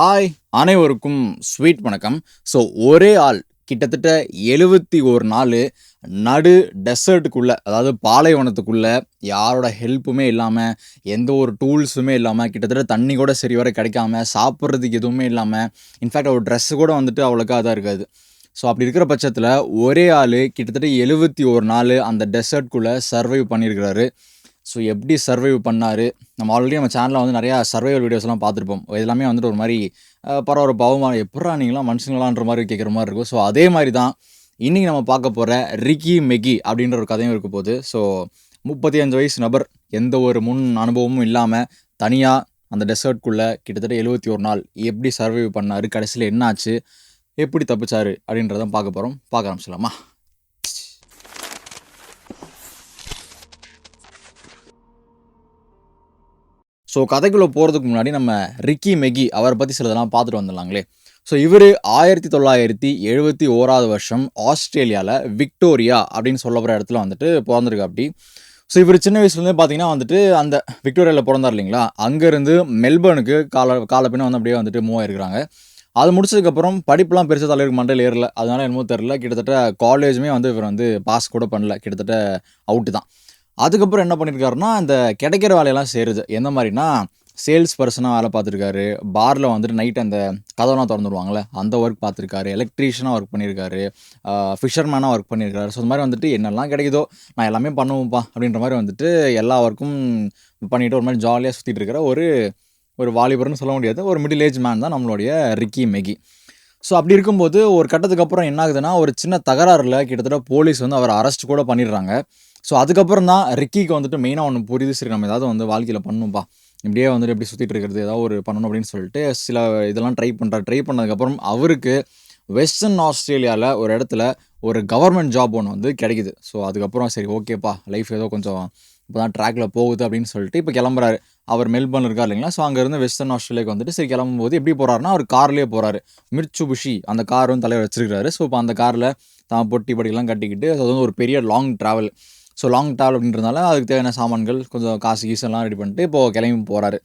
Hi அனைவருக்கும் sweet வணக்கம். So ஒரே ஆள் கிட்டத்தட்ட எழுபத்தி ஒரு நாள் நடு டெசர்ட்டுக்குள்ளே அதாவது பாலைவனத்துக்குள்ளே யாரோட ஹெல்ப்புமே இல்லாமல் எந்த ஒரு டூல்ஸுமே இல்லாமல் கிட்டத்தட்ட தண்ணி கூட சரி வர கிடைக்காம சாப்பிட்றதுக்கு எதுவுமே இல்லாமல் இன்ஃபேக்ட் அவர் ட்ரெஸ்ஸு கூட வந்துட்டு அவ்வளோக்கா தான் இருக்காது. ஸோ அப்படி இருக்கிற பட்சத்தில் ஒரே ஆள் கிட்டத்தட்ட எழுபத்தி ஒரு நாள் அந்த டெசர்ட்குள்ளே சர்வைவ் பண்ணியிருக்கிறாரு. ஸோ எப்படி சர்வைவ் பண்ணார்? நம்ம ஆல்ரெடி நம்ம சேனலில் வந்து நிறையா சர்வைவல் வீடியோஸ்லாம் பார்த்துருப்போம். இது எல்லாமே வந்துட்டு ஒரு மாதிரி பரவாயில்ல பாவமாக எப்படா நீங்களாம் மனுஷங்களான்ற மாதிரி கேட்குற மாதிரி இருக்கும். ஸோ அதே மாதிரி தான் இன்றைக்கி நம்ம பார்க்க போகிற ரிக்கி மெகி அப்படின்ற ஒரு கதையும் இருக்க போகுது. ஸோ முப்பத்தி அஞ்சு வயசு நபர் எந்த ஒரு முன் அனுபவமும் இல்லாமல் தனியாக அந்த டெசர்ட்குள்ளே கிட்டத்தட்ட எழுபத்தி ஒரு நாள் எப்படி சர்வைவ் பண்ணார்? கடைசியில் என்னாச்சு? எப்படி தப்பிச்சாரு? அப்படின்றதான் பார்க்க போகிறோம் பார்க்க ஆரம்பிச்சலாமா ஸோ கதைக்குள்ளே போகிறதுக்கு முன்னாடி நம்ம ரிக்கி மெகி அவரை பற்றி சிலதெல்லாம் பார்த்துட்டு வந்துடலாங்களே. ஸோ இவர் ஆயிரத்தி தொள்ளாயிரத்தி எழுபத்தி ஓராவது வருஷம் ஆஸ்திரேலியாவில் விக்டோரியா அப்படின்னு சொல்லப்படுற இடத்துல வந்துட்டு பிறந்திருக்கு அப்படி. ஸோ இவர் சின்ன வயசுலேருந்தே பார்த்தீங்கன்னா வந்துட்டு அந்த விக்டோரியாவில் பிறந்தார் இல்லைங்களா? அங்கேருந்து மெல்பர்னுக்கு கால கால வந்து அப்படியே வந்துட்டு மூவ் ஆயிருக்கிறாங்க. அது முடிச்சதுக்கப்புறம் படிப்புலாம் பெருசாக தலைவருக்கு மண்டையில் ஏறல. அதனால என்னமோ தெரில கிட்டத்தட்ட காலேஜுமே வந்து இவர் வந்து பாஸ் கூட பண்ணல. கிட்டத்தட்ட அவுட்டு தான். அதுக்கப்புறம் என்ன பண்ணியிருக்காருன்னா அந்த கிடைக்கிற வேலையெல்லாம் சேருது. எந்த மாதிரினா சேல்ஸ் பர்சனாக வேலை பார்த்துருக்காரு. பாரில் வந்துட்டு நைட் அந்த கதவெல்லாம் திறந்துருவாங்களே அந்த ஒர்க் பார்த்துருக்காரு. எலக்ட்ரீஷியனாக ஒர்க் பண்ணியிருக்காரு ஃபிஷர்மேனாக ஒர்க் பண்ணியிருக்காரு ஸோ இந்த மாதிரி வந்துட்டு என்னெல்லாம் கிடைக்குதோ நான் எல்லாமே பண்ணுவோம்ப்பா அப்படின்ற மாதிரி வந்துட்டு எல்லா ஒர்க்கும் பண்ணிவிட்டு ஒரு மாதிரி ஜாலியாக சுற்றிட்டு இருக்கிற ஒரு ஒரு வாலிபர்னு சொல்ல முடியாது. ஒரு மிடில் ஏஜ் மேன் தான் நம்மளுடைய ரிக்கி மெகி ஸோ அப்படி இருக்கும்போது ஒரு கட்டத்துக்கு அப்புறம் என்ன ஆகுதுன்னா ஒரு சின்ன தகராறில் கிட்டத்தட்ட போலீஸ் வந்து அவரை அரெஸ்ட் கூட பண்ணிடுறாங்க. ஸோ அதுக்கப்புறம் தான் ரிக்கிக்கு வந்துட்டு மெயினாக ஒன்று புரியுது. சரி நம்ம ஏதாவது வந்து வாழ்க்கையில் பண்ணணும்ப்பா இப்படியே வந்துட்டு எப்படி சுற்றிட்டு இருக்கிறது ஏதாவது ஒரு பண்ணணும் அப்படின்னு சொல்லிட்டு சில இதெல்லாம் ட்ரை பண்ணுறாரு ட்ரை பண்ணதுக்கப்புறம் அவருக்கு வெஸ்டர்ன் ஆஸ்திரேலியாவில் ஒரு இடத்துல ஒரு கவர்மெண்ட் ஜாப் ஒன்று வந்து கிடைக்குது. ஸோ அதுக்கப்புறம் சரி ஓகேப்பா லைஃப் ஏதோ கொஞ்சம் இப்போ தான் ட்ராக்ல போகுது அப்படின்னு சொல்லிட்டு இப்போ கிளம்புறாரு. அவர் மெல்பர்ன் இருக்கார் இல்லைங்களா? ஸோ அங்கேருந்து வெஸ்டர்ன் ஆஸ்திரேலியாவுக்கு வந்துட்டு சரி கிளம்பும்போது எப்படி போகிறாருன்னா அவர் கார்லேயே போகிறாரு மிர்ச்சுபுஷி அந்த கார் வந்து தலைவர் வச்சிருக்கிறாரு. ஸோ இப்போ அந்த காரில் தான் பொட்டி படிக்கெல்லாம் கட்டிக்கிட்டு அது வந்து ஒரு பெரிய long travel so long travel அப்படின்றதுனால அதுக்கு தேவையான சாமான்கள் கொஞ்சம் காசு கீசெல்லாம் ரெடி பண்ணிட்டு இப்போது கிளம்பி போகிறாரு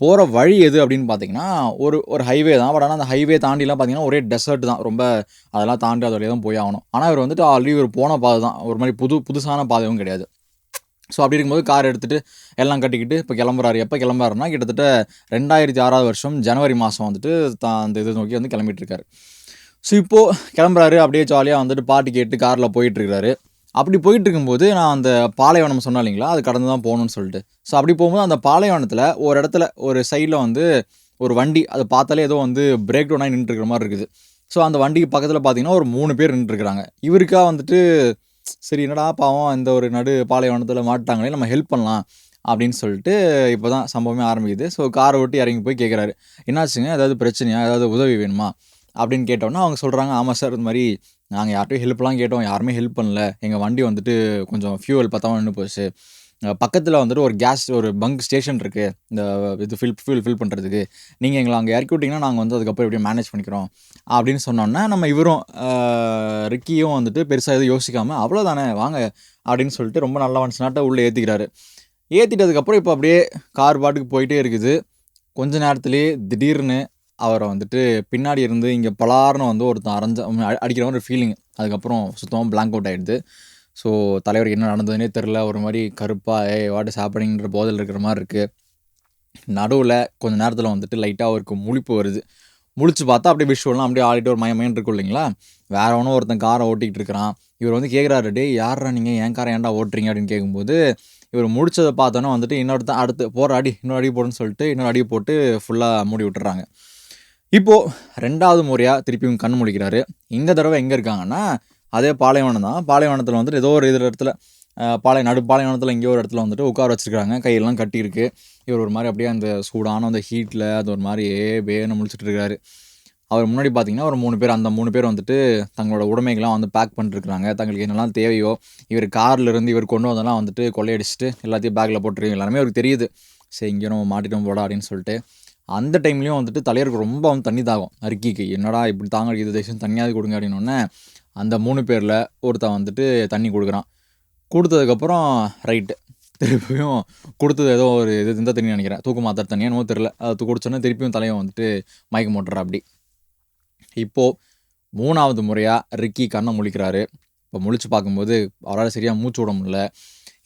போகிற வழி எது அப்படின்னு பார்த்தீங்கன்னா ஒரு ஒரு ஹைவே தான். பட் ஆனால் அந்த ஹைவே தாண்டிலாம் பார்த்தீங்கன்னா ஒரே டெசர்ட் தான். ரொம்ப அதெல்லாம் தாண்டி அது வழியாக தான் போய் ஆகணும். ஆனால் இவர் வந்துட்டு ஆல்ரெடி ஒரு போன பாதை தான். ஒரு மாதிரி புது புதுசான பாதையும் கிடையாது. ஸோ அப்படி இருக்கும்போது கார் எடுத்துகிட்டு எல்லாம் கட்டிக்கிட்டு இப்போ கிளம்புறாரு. எப்போ கிளம்புறாருன்னா கிட்டத்தட்ட ரெண்டாயிரத்தி ஆறாவது வருஷம் ஜனவரி மாதம் வந்துட்டு தான் அந்த இது நோக்கி வந்து கிளம்பிட்டு இருக்காரு. ஸோ இப்போது கிளம்புறாரு. அப்படியே ஜாலியாக வந்துட்டு பாட்டு கேட்டு காரில் போயிட்டுருக்காரு அப்படி போயிட்டு இருக்கும்போது நான் அந்த பாலைவனம் சொன்னேன் இல்லைங்களா? அது கடந்து தான் போகணும்னு சொல்லிட்டு. ஸோ அப்படி போகும்போது அந்த பாலைவனத்தில் ஒரு இடத்துல ஒரு சைடில் வந்து ஒரு வண்டி அதை பார்த்தாலே ஏதோ வந்து பிரேக் டவுனாக நின்றுருக்கிற மாதிரி இருக்குது. ஸோ அந்த வண்டிக்கு பக்கத்தில் பார்த்தீங்கன்னா ஒரு மூணு பேர் நின்றுருக்குறாங்க இவருக்கா வந்துட்டு சரி என்னடா பாவம் இந்த ஒரு நடு பாலைவனத்தில் மாட்டாங்களே நம்ம ஹெல்ப் பண்ணலாம் அப்படின்னு சொல்லிட்டு இப்போ தான் சம்பவமே ஆரம்பிக்குது. ஸோ காரை ஓட்டி இறங்கி போய் கேட்குறாரு என்னாச்சுங்க? ஏதாவது பிரச்சனையா? ஏதாவது உதவி வேணுமா? அப்படின்னு கேட்டோன்னா அவங்க சொல்கிறாங்க ஆமாம் சார் இந்த மாதிரி நாங்கள் யார்கிட்டையும் ஹெல்ப்லாம் கேட்டோம். யாருமே ஹெல்ப் பண்ணல. எங்கள் வண்டி வந்துட்டு கொஞ்சம் ஃபியூவல் பத்தாம நின்று போச்சு. பக்கத்தில் வந்துட்டு ஒரு கேஸ் ஒரு பங்க் ஸ்டேஷன் இருக்குது இந்த இது ஃபில் ஃபில் ஃபில் பண்ணுறதுக்கு நீங்கள் எங்களை அங்கே இறக்கி விட்டிங்கன்னா நாங்கள் வந்து அதுக்கப்புறம் எப்படியும் மேனேஜ் பண்ணிக்கிறோம். அப்படின்னு சொன்னோன்னா நம்ம இவரும் ரிக்கியும் வந்துட்டு பெருசாக எதுவும் யோசிக்காமல் அவ்வளோதானே வாங்க அப்படின்னு சொல்லிட்டு ரொம்ப நல்ல நாட்டை உள்ளே ஏற்றிக்கிறாரு ஏற்றிட்டதுக்கப்புறம் இப்போ அப்படியே கார் பாட்டுக்கு போயிட்டே இருக்குது. கொஞ்ச நேரத்துலேயே திடீர்னு அவரை வந்துட்டு பின்னாடி இருந்து இங்கே பலார்னு வந்து ஒருத்தன் அரைஞ்ச அடிக்கிற ஒரு ஃபீலிங் அதுக்கப்புறம் சுத்தமாக பிளாங்க் அவுட் ஆகிடுது ஸோ தலைவருக்கு என்ன நடந்ததுனே தெரில ஒரு மாதிரி கருப்பாக ஏ வாட்டு இஸ் போதில் இருக்கிற மாதிரி இருக்குது நடுவில் கொஞ்சம் நேரத்தில் வந்துட்டு லைட்டாக அவருக்கு முழிப்பு வருது. முழிச்சு பார்த்தா அப்படியே விஷுவல்லாம் அப்படியே ஆடிட்டு ஒரு மயமயன் இருக்கும் இல்லைங்களா? வேற ஒன்றும் ஒருத்தன் காரை ஓட்டிகிட்டு இருக்கிறான். இவர் வந்து கேட்குறாரு டே யாரா நீங்கள் ஏன் காரை ஏன்டா ஓட்டுறீங்க? அப்படின்னு கேட்கும்போது இவர் முடிச்சதை பார்த்தோன்னே வந்துட்டு இன்னொருத்தன் அடுத்து போகிற அடி இன்னொரு அடி போடுன்னு சொல்லிட்டு இன்னொரு அடி போட்டு ஃபுல்லாக மூடி விட்டுறாங்க. இப்போது ரெண்டாவது முறையாக திருப்பியும் கண் முழிக்கிறாரு. இந்த தடவை எங்கே இருக்காங்கன்னா அதே பாலைவனம் தான். பாலைவனத்தில் வந்துட்டு ஏதோ ஒரு இதில் இடத்துல பாலை நடு பாலைவனத்தில் எங்கேயோ ஒரு இடத்துல வந்துட்டு உட்கார வச்சுருக்காங்க. கையெல்லாம் கட்டியிருக்கு. இவர் ஒரு மாதிரி அப்படியே அந்த சூடான அந்த ஹீட்டில் அது ஒரு மாதிரி ஏ பேன்னு முழிச்சிட்டு இருக்காரு. அவர் முன்னாடி பார்த்தீங்கன்னா ஒரு மூணு பேர் அந்த மூணு பேர் வந்துட்டு தங்களோட உடைமைகள்லாம் வந்து பேக் பண்ணிருக்காங்க தங்களுக்கு என்னெல்லாம் தேவையோ இவர் கார்லேருந்து இவர் கொண்டு வந்தெல்லாம் வந்துட்டு கொள்ளையடிச்சிட்டு எல்லாத்தையும் பேக்கில் போட்டுருக்கு எல்லாருமே அவருக்கு தெரியுது. சரி இங்கே நம்ம மாட்டிட்டோம் போடா அப்படின்னு சொல்லிட்டு. அந்த டைம்லேயும் வந்துட்டு தலைவருக்கு ரொம்ப வந்து தண்ணி தாகும். அரிக்கிக்கு. என்னடா இப்படி தாங்க இது தேசம் தண்ணியாவது கொடுங்க அப்படின்னோடனே அந்த மூணு பேரில் ஒருத்தன் வந்துட்டு தண்ணி கொடுக்குறான். கொடுத்ததுக்கப்புறம் ரைட்டு திருப்பியும் கொடுத்தது ஏதோ ஒரு இது இந்த தண்ணி நினைக்கிறேன். தூக்கு மாத்திர தண்ணி என்னமோ தெரில அது குடிச்சோன்னே திருப்பியும் தலையை வந்துட்டு மயக்க மாட்டுறா அப்படி. இப்போது மூணாவது முறையாக ரிக்கி கண்ணை முழிக்கிறாரு. இப்போ முழிச்சு பார்க்கும்போது அவரால் சரியாக மூச்சு விட முடியல.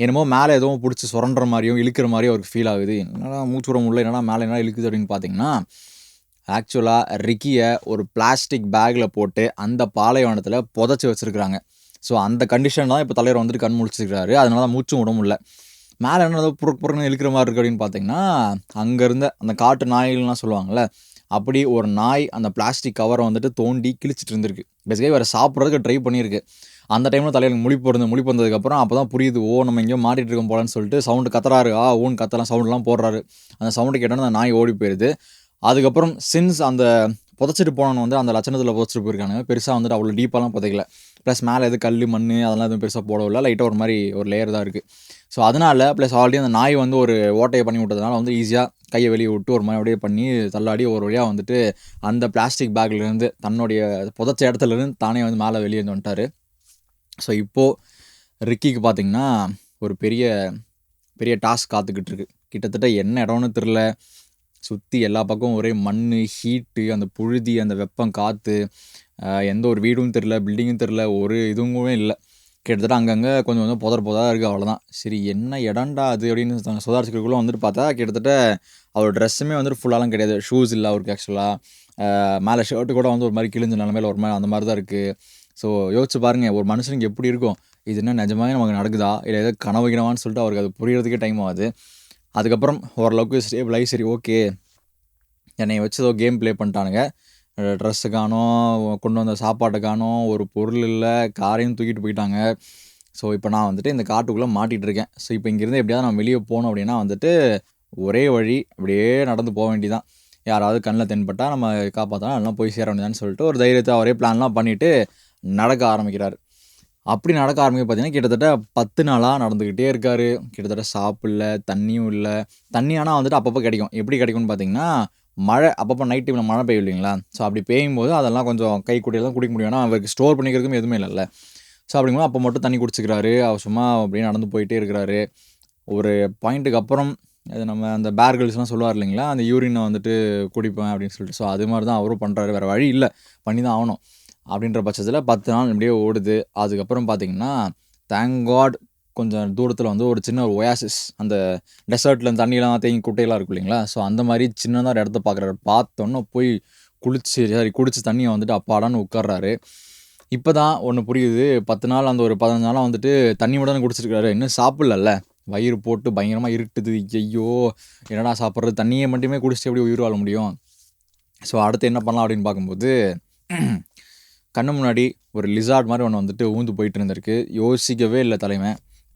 என்னமோ மேலே எதுவும் பிடிச்சி சுரண்டுற மாதிரியும் இழுக்கிற மாதிரியும் அவருக்கு ஃபீல் ஆகுது. என்னடா மூச்சு விட முடியல என்னடா மேலே என்ன இழுக்குது அப்படின்னு பார்த்தீங்கன்னா ஆக்சுவலாக ரிக்கியை ஒரு பிளாஸ்டிக் பேக்கில் போட்டு அந்த பாலைவனத்தில் புதைச்சி வச்சுருக்குறாங்க. ஸோ அந்த கண்டிஷன் தான் இப்போ தலைவர் வந்துட்டு கண் முழிச்சிருக்காரு அதனால தான் மூச்சும் விட முடியல. மேலே என்ன ஏதோ புறக்கு புறக்குன்னு இழுக்கிற மாதிரி இருக்குது அப்படின்னு பார்த்தீங்கன்னா அங்கேருந்த அந்த காட்டு நாய்கள்லாம் சொல்லுவாங்கள்ல அப்படி ஒரு நாய் அந்த பிளாஸ்டிக் கவரை வந்துட்டு தோண்டி கிழிச்சிட்டு இருந்திருக்கு. பேசிக்காக வேறு சாப்பிட்றதுக்கு ட்ரை பண்ணியிருக்கு. அந்த டைமில் தலையில் முழிப்பு இருந்து முழிப்பு வந்ததுக்கப்புறம் அப்போ தான் புரியுது ஓ நம்ம எங்கேயோ மாட்டிகிட்டு இருக்கோம் போலன்னு சொல்லிட்டு சவுண்டு கத்துறாரு. ஆ ஓன் கத்தலாம் சவுண்ட்லாம் போடுறாரு. அந்த சவுண்டு கேட்டோன்னே அந்த நாய் ஓடி போயிடுது அதுக்கப்புறம் சின்ஸ் அந்த புதைச்சிட்டு போனவன் வந்து அந்த லட்சணத்தில் புதைச்சிட்டு போயிருக்கானுங்க. பெருசாக வந்துட்டு அவ்வளோ டீப்பாலாம் புதைக்கல. ப்ளஸ் மேலே எது கல் மண் அதெல்லாம் எதுவும் பெருசாக போடவில்லை லைட்டாக ஒரு மாதிரி ஒரு லேயர் தான் இருக்குது ஸோ அதனால் ப்ளஸ் ஆல்ரெடி அந்த நாய் வந்து ஒரு ஓட்டையை பண்ணி விட்டதுனால வந்து ஈஸியாக கையை வெளியே விட்டு ஒரு மாதிரி அப்படியே பண்ணி தள்ளாடி ஒரு வழியாக வந்துட்டு அந்த பிளாஸ்டிக் பேக்லேருந்து தன்னுடைய புதைச்ச இடத்துலேருந்து தானே வந்து மேலே வெளியே வந்து வந்துட்டார். ஸோ இப்போது ரிக்கிக்கு பார்த்திங்கன்னா ஒரு பெரிய பெரிய டாஸ்க் காத்துக்கிட்டு இருக்கு கிட்டத்தட்ட என்ன இடம்னு தெரில சுற்றி எல்லா பக்கமும் ஒரே மண் ஹீட்டு அந்த புழுதி அந்த வெப்பம் காற்று எந்த ஒரு வீடும் தெரில பில்டிங்கும் தெரில ஒரு இதுவுமே இல்லை. கிட்டத்தட்ட அங்கங்கே கொஞ்சம் கொஞ்சம் புதர் புதராக இருக்குது அவ்வளோதான் சரி என்ன இடம்டா அது அப்படின்னு சுதாரிச்சுக்கிறதுக்குள்ளே வந்துட்டு பார்த்தா கிட்டத்தட்ட அவர் ட்ரெஸ்ஸுமே வந்துட்டு ஃபுல்லாலாம் கிடையாது. ஷூஸ் இல்லை அவருக்கு ஆக்சுவலாக மேலே ஷர்ட்டு கூட வந்து ஒரு மாதிரி கிழிஞ்ச நிலமையில ஒரு மாதிரி அந்த மாதிரி தான் இருக்குது ஸோ யோசிச்சு பாருங்கள் ஒரு மனுஷனுக்கு எப்படி இருக்கும் இது என்ன நிஜமாவே நமக்கு நடக்குதா இல்லை ஏதோ கனவு கிணவான்னு சொல்லிட்டு அவருக்கு அது புரியறதுக்கே டைம் ஆகுது. அதுக்கப்புறம் ஓரளவுக்கு ஸ்டேபிளாகி சரி ஓகே என்னை வச்சு ஏதோ கேம் ப்ளே பண்ணிட்டானுங்க. ட்ரெஸ்ஸு கொண்டு வந்த சாப்பாட்டை ஒரு பொருள் இல்லை காரையும் தூக்கிட்டு போயிட்டாங்க. ஸோ இப்போ நான் வந்துட்டு இந்த காட்டுக்குள்ளே மாட்டிகிட்டு இருக்கேன். ஸோ இப்போ இங்கேருந்து எப்படியாவது நான் வெளியே போகணும் அப்படின்னா வந்துட்டு ஒரே வழி அப்படியே நடந்து போக வேண்டியதான் யாராவது கண்ணில் தென்பட்டால் நம்ம காப்பாற்றலாம் எல்லாம் போய் சேர வேண்டியதான்னு சொல்லிட்டு ஒரு தைரியத்தை ஒரே பிளான்லாம் பண்ணிவிட்டு நடக்க ஆரம்பிக்கிறார். அப்படி நடக்க ஆரம்பிக்க பார்த்தீங்கன்னா கிட்டத்தட்ட பத்து நாளாக நடந்துக்கிட்டே இருக்கார். கிட்டத்தட்ட சாப்பிடல தண்ணியும் இல்லை. தண்ணி ஆனால் வந்துட்டு அப்பப்போ கிடைக்கும். எப்படி கிடைக்கும்னு பார்த்தீங்கன்னா மழை அப்பப்போ நைட் டைமில் மழை பெய்யும் இல்லைங்களா? ஸோ அப்படி பெய்யும் போது அதெல்லாம் கொஞ்சம் கை தான் குடிக்க முடியும். ஏன்னா அவருக்கு ஸ்டோர் பண்ணிக்கிறதுக்கும் எதுவுமே இல்லைல்ல. ஸோ அப்படிங்கும்போது அப்போ மட்டும் தண்ணி குடிச்சிக்கிறாரு. அவர் சும்மா அப்படியே நடந்து போயிட்டே இருக்கிறாரு. ஒரு பாயிண்ட்டுக்கு அப்புறம் அது நம்ம அந்த பேர்கல்ஸ்லாம் சொல்லுவார் இல்லைங்களா? அந்த யூரினை வந்துட்டு குடிப்பேன் அப்படின்னு சொல்லிட்டு. ஸோ அது மாதிரி தான் அவரும் பண்ணுறாரு வேறு வழி இல்லை. பண்ணி தான் ஆகணும். அப்படின்ற பட்சத்தில் பத்து நாள் இப்படியே ஓடுது. அதுக்கப்புறம் பார்த்தீங்கன்னா தேங்க் காட் கொஞ்சம் தூரத்தில் வந்து ஒரு சின்ன ஒரு ஒயாசிஸ் அந்த டெசர்ட்டில் தண்ணியெலாம் தேங்கி குட்டையெல்லாம் இருக்கும் இல்லைங்களா? ஸோ அந்த மாதிரி சின்னதாக ஒரு இடத்த பார்க்குறாரு பார்த்தோன்னே போய் குளிச்சு சரி குடிச்சு தண்ணியை வந்துட்டு அப்பாடான்னு உட்கார்றாரு. இப்போ தான் ஒன்று புரியுது. பத்து நாள் அந்த ஒரு பதினஞ்சு நாளாக வந்துட்டு தண்ணி மட்டும் தான் குடிச்சிருக்காரு இன்னும் சாப்பிட்லல்ல. வயிறு போட்டு பயங்கரமாக இருட்டுது. ஐயோ என்னடா சாப்பிட்றது? தண்ணியை மட்டுமே குடிச்சிட்டு எப்படி உயிர் வாழ முடியும்? ஸோ அடுத்து என்ன பண்ணலாம் அப்படின்னு பார்க்கும்போது கண்ணு முன்னாடி ஒரு லிசார்ட் மாதிரி ஒன்று வந்துட்டு ஊந்து போயிட்டு இருந்திருக்கு. யோசிக்கவே இல்லை தலைமை.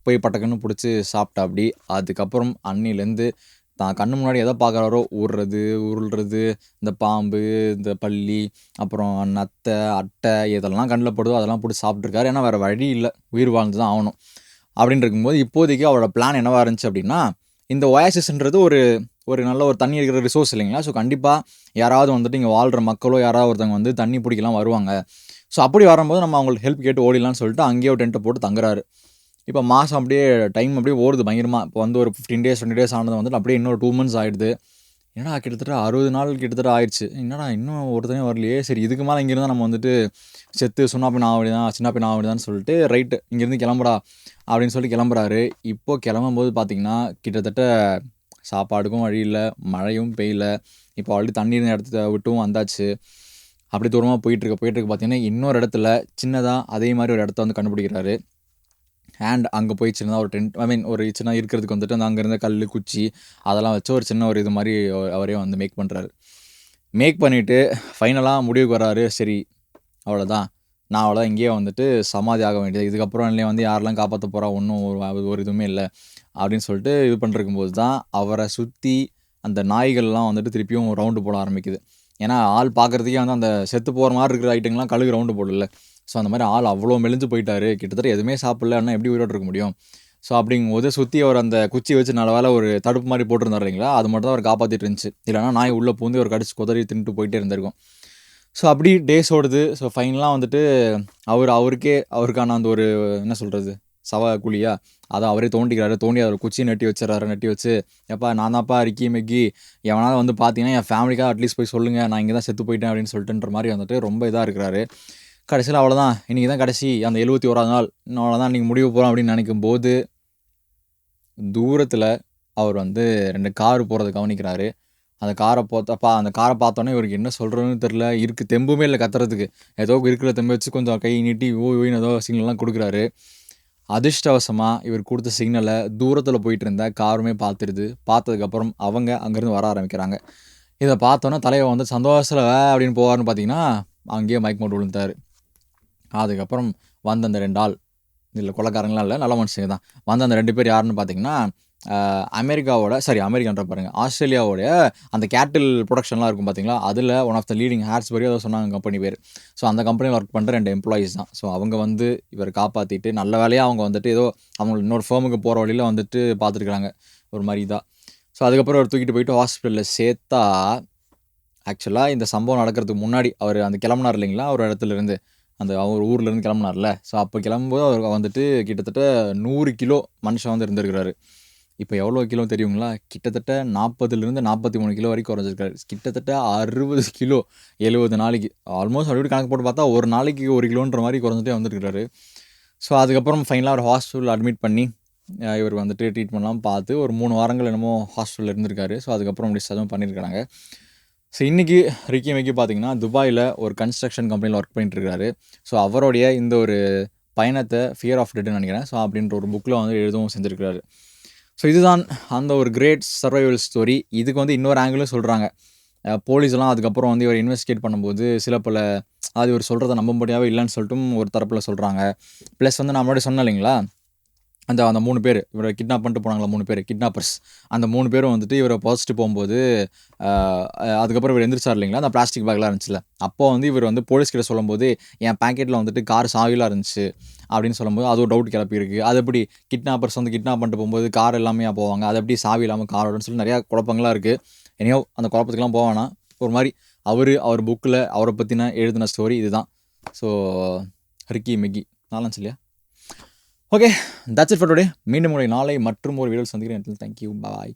போய் பட்டக்கன்னு பிடிச்சி சாப்பிட்டா அப்படி. அதுக்கப்புறம் அன்னிலேருந்து தான் கண்ணு முன்னாடி எதை பார்க்குறாரோ ஊறுறது உருள்றது இந்த பாம்பு இந்த பள்ளி அப்புறம் நத்தை அட்டை இதெல்லாம் கண்ணில் படுதோ அதெல்லாம் பிடிச்சி சாப்பிட்ருக்காரு ஏன்னா வேறு வழி இல்லை. உயிர் வாழ்ந்து தான் ஆகணும். அப்படின்னு இருக்கும்போது இப்போதைக்கு அவரோட பிளான் என்னவாக இருந்துச்சு அப்படின்னா இந்த ஒயாசிஸ்ன்றது ஒரு ஒரு நல்ல ஒரு தண்ணி இருக்கிற ரிசோர்ஸ் இல்லைங்களா? ஸோ கண்டிப்பாக யாராவது வந்துட்டு இங்கே வாழ்கிற மக்களோ யாராவது ஒருத்தவங்க வந்து தண்ணி பிடிக்கலாம் வருவாங்க. ஸோ அப்படி வரும்போது நம்ம அவங்களுக்கு ஹெல்ப் கேட்டு ஓடிடலாம்னு சொல்லிட்டு அங்கேயே ஒரு டென்ட்டை போட்டு தங்குறாரு. இப்போ மாதம் அப்படியே டைம் அப்படியே ஓடுது பயங்கரமாக இப்போ வந்து ஒரு ஃபிஃப்டீன் டேஸ் டுவெண்ட்டி டேஸ் ஆனது வந்துட்டு அப்படியே இன்னொரு டூ மந்த்ஸ் ஆகிடுது என்னடா கிட்டத்தட்ட அறுபது நாள் கிட்டத்தட்ட ஆயிடுச்சு. என்னடா இன்னும் ஒருத்தனே வரலையே? சரி இதுக்கு மேலே இங்கேருந்து நம்ம வந்துட்டு செத்து சுண்ணா பின் ஆக வேண்டியதான் சின்ன பின் ஆக சொல்லிட்டு ரைட்டு இங்கேருந்து கிளம்புடா அப்படின்னு சொல்லி கிளம்புறாரு. இப்போது கிளம்பும்போது பார்த்தீங்கன்னா கிட்டத்தட்ட சாப்பாடுக்கும் வழி இல்லை மழையும் பெய்யல. இப்போ ஆல்ரெடி தண்ணீர் இடத்த விட்டும் வந்தாச்சு. அப்படி தூரமாக போயிட்டுருக்கு போயிட்டுருக்கு பார்த்தீங்கன்னா இன்னொரு இடத்துல சின்னதாக அதே மாதிரி ஒரு இடத்த வந்து கண்டுபிடிக்கிறாரு. அண்ட் அங்கே போய் சின்னதாக ஒரு டென்ட் ஐ மீன் ஒரு சின்ன இருக்கிறதுக்கு வந்துட்டு அந்த அங்கே இருந்த கல் குச்சி அதெல்லாம் வச்சு ஒரு சின்ன ஒரு இது மாதிரி அவரே வந்து மேக் பண்ணுறாரு மேக் பண்ணிவிட்டு ஃபைனலாக முடிவுக்கு வராரு சரி அவ்வளோதான் நான் அவ்வளோ இங்கேயே வந்துட்டு சமாதி ஆக வேண்டியது. இதுக்கப்புறம் இல்லையே வந்து யாரெல்லாம் காப்பாற்ற போகிறா ஒன்றும் ஒரு ஒரு இதுவுமே இல்லை. அப்படின்னு சொல்லிட்டு இது பண்ணிருக்கும்போது தான் அவரை சுற்றி அந்த நாய்கள்லாம் வந்துட்டு திருப்பியும் ரவுண்டு போட ஆரம்பிக்குது. ஏன்னா ஆள் பார்க்குறதுக்கே வந்து அந்த செத்து போகிற மாதிரி இருக்கிற ஐட்டங்கள்லாம் கழுகு ரவுண்டு போடல. ஸோ அந்த மாதிரி ஆள் அவ்வளோ மெலிஞ்சு போயிட்டாரு. கிட்டத்தட்ட எதுவுமே சாப்பிடலன்னா எப்படி உயிரோடு இருக்க முடியும்? ஸோ அப்படிங்கும்போது சுற்றி அவர் அந்த குச்சி வச்சு நல்ல வேலை ஒரு தடுப்பு மாதிரி போட்டிருந்தார் இல்லைங்களா? அது மட்டும் தான் அவர் காப்பாற்றிட்டு இருந்துச்சு. இல்லைனா நாய் உள்ளே பூந்து ஒரு கடிச்சு குதறி தின்ட்டு போயிட்டே இருந்திருக்கும். ஸோ அப்படி டேஸ் ஓடுது. ஸோ ஃபைனலாக வந்துட்டு அவர் அவருக்கே அவருக்கான அந்த ஒரு என்ன சொல்கிறது சவ குழியா அதை அவரே தோண்டிக்கிறாரு தோண்டி அதில் குச்சி நட்டி வச்சிடறாரு நட்டி வச்சு எப்பா நான் தான்ப்பா ரிக்கி மெக்கி எவனாவது வந்து பார்த்தீங்கன்னா என் ஃபேமிலிக்காக அட்லீஸ்ட் போய் சொல்லுங்கள் நான் இங்கே தான் செத்து போயிட்டேன் அப்படின்னு சொல்லிட்டுன்ற மாதிரி வந்துட்டு ரொம்ப இதாக இருக்கிறாரு கடைசியில் அவ்வளோதான் இன்றைக்கி தான் கடைசி அந்த எழுபத்தி ஓராது நாள் இன்னும் அவ்வளோதான் இன்றைக்கி முடிவு போகிறோம் அப்படின்னு நினைக்கும் போது தூரத்தில் அவர் வந்து ரெண்டு கார் போகிறத கவனிக்கிறாரு அந்த காரை பார்த்தப்பா அந்த காரை பார்த்தோன்னே இவருக்கு என்ன சொல்கிறதுன்னு தெரில இருக்கு தெம்புமே இல்லை கத்துறதுக்கு ஏதோ இருக்கிற தெம்பு வச்சு கொஞ்சம் கை நீட்டி ஓய் ஓய்னு ஏதோ சிக்னல்லாம் கொடுக்குறாரு அதிர்ஷ்டவசமாக இவர் கொடுத்த சிக்னலை தூரத்தில் போயிட்டு இருந்த காருமே பார்த்துருது பார்த்ததுக்கப்புறம் அவங்க அங்கேருந்து வர ஆரம்பிக்கிறாங்க. இதை பார்த்தோன்னே தலைவர் வந்து சந்தோஷத்தில் வே அப்படின்னு போவார்னு பார்த்தீங்கன்னா அங்கேயே மைக் மோட்டு விழுந்தார் அதுக்கப்புறம் வந்த அந்த ரெண்டு ஆள் இதில் கொலைக்காரங்களாம் இல்லை நல்ல மனுஷங்க தான். வந்த அந்த ரெண்டு பேர் யாருன்னு பார்த்தீங்கன்னா அமெரிக்காவோட சாரி அமெரிக்கான்ற பாருங்கள் ஆஸ்திரேலியாவோடைய அந்த கேட்டில் ப்ரொடக்ஷன்லாம் இருக்கும் பார்த்தீங்களா அதில் one of the leading hairs வரையும் அதை சொன்னாங்க கம்பெனி பேர். ஸோ அந்த கம்பெனியில் ஒர்க் பண்ணுற ரெண்டு எம்ப்ளாயீஸ் தான். ஸோ அவங்க வந்து இவர் காப்பாற்றிட்டு நல்ல வேலையாக அவங்க வந்துட்டு ஏதோ அவங்க இன்னொரு ஃபேமுக்கு போகிற வழியில் வந்துட்டு பார்த்துருக்குறாங்க ஒரு மாதிரி தான் ஸோ அதுக்கப்புறம் அவர் தூக்கிட்டு போயிட்டு ஹாஸ்பிட்டலில் சேர்த்தா ஆக்சுவலாக இந்த சம்பவம் நடக்கிறதுக்கு முன்னாடி அவர் அந்த கிளம்புனார் இல்லைங்களா? ஒரு இடத்துலேருந்து அந்த அவர் ஊர்லேருந்து கிளம்புனார்ல ஸோ அப்போ கிளம்பும்போது அவர் வந்துட்டு கிட்டத்தட்ட நூறு கிலோ மனுஷன் வந்து இருந்திருக்கிறாரு. இப்போ எவ்வளோ கிலோ தெரியுங்களா? கிட்டத்தட்ட நாற்பதுலேருந்து நாற்பத்தி மூணு கிலோ வரைக்கும் குறைஞ்சிருக்காரு கிட்டத்தட்ட அறுபது கிலோ எழுபது நாளைக்கு ஆல்மோஸ்ட் அப்படி கணக்கு போட்டு பார்த்தா ஒரு நாளைக்கு ஒரு கிலோன்ற மாதிரி குறைஞ்சிட்டே வந்துருக்கிறாரு. ஸோ அதுக்கப்புறம் ஃபைனலாக ஒரு ஹாஸ்பிட்டல் அட்மிட் பண்ணி இவர் வந்துட்டு ட்ரீட்மெண்ட்லாம் பார்த்து ஒரு மூணு வாரங்கள் என்னமோ ஹாஸ்பிட்டலில் இருந்திருக்காரு. ஸோ அதுக்கப்புறம் டிஸ்சார்ஜும் பண்ணியிருக்காங்க ஸோ இன்றைக்கி ரிக்கி மேக்கி பார்த்தீங்கன்னா துபாயில் ஒரு கன்ஸ்ட்ரக்ஷன் கம்பெனியில் ஒர்க் பண்ணிட்டு இருக்காரு ஸோ அவருடைய இந்த ஒரு பயணத்தை ஃபியர் ஆஃப் டெட்னு நினைக்கிறேன். ஸோ அப்படின்ற ஒரு புக்கில் வந்து எழுதவும் செஞ்சுருக்கிறாரு. ஸோ இதுதான் அந்த ஒரு கிரேட் சர்வைவல் ஸ்டோரி இதுக்கு வந்து இன்னொரு ஆங்கிளும் சொல்கிறாங்க போலீஸ்லாம் அதுக்கப்புறம் வந்து இவர் இன்வெஸ்டிகேட் பண்ணும்போது சில பல அது இவர் சொல்கிறத நம்ப முடியாவே இல்லைன்னு சொல்லிட்டும் ஒரு தரப்பில் சொல்கிறாங்க ப்ளஸ் வந்து நான் முன்னாடி சொன்னேன் இல்லைங்களா? அந்த அந்த மூணு பேர் இவரை கிட்னாப் பண்ணிட்டு போனாங்களா மூணு பேர் கிட்னாப்பர்ஸ் அந்த மூணு பேரும் வந்துட்டு இவரை பாசிட்டு போகும்போது அதுக்கப்புறம் இவர் எந்திரிச்சார் இல்லைங்களா? அந்த பிளாஸ்டிக் பேக்லாம் இருந்துச்சுல. அப்போ வந்து இவர் வந்து போலீஸ் கிட்ட சொல்லும்போது என் பேக்கெட்டில் வந்துட்டு கார் சாவிலாக இருந்துச்சு அப்படின்னு சொல்லும்போது அது ஒரு டவுட் கிளப்பியிருக்கு அது எப்படி கிட்னாப்பர்ஸ் வந்து கிட்னாப் பண்ணிட்டு போகும்போது கார் எல்லாமே போவாங்க அது எப்படி சாவி இல்லாமல் காரோடன்னு சொல்லி நிறையா குழப்பங்கள்லாம் இருக்குது எனியோ அந்த குழப்பத்துக்குலாம் போவானா ஒரு மாதிரி அவர் அவர் புக்கில் அவரை பற்றின எழுதின ஸ்டோரி இதுதான். ஸோ ஹர்கி மெக்கி நாலாம் சொல்லியா okay that's it for today மீண்டும் உங்களை நாளை மற்றும் ஒரு வீடியோ சந்திக்கிறேன் தேங்க்யூ பாய்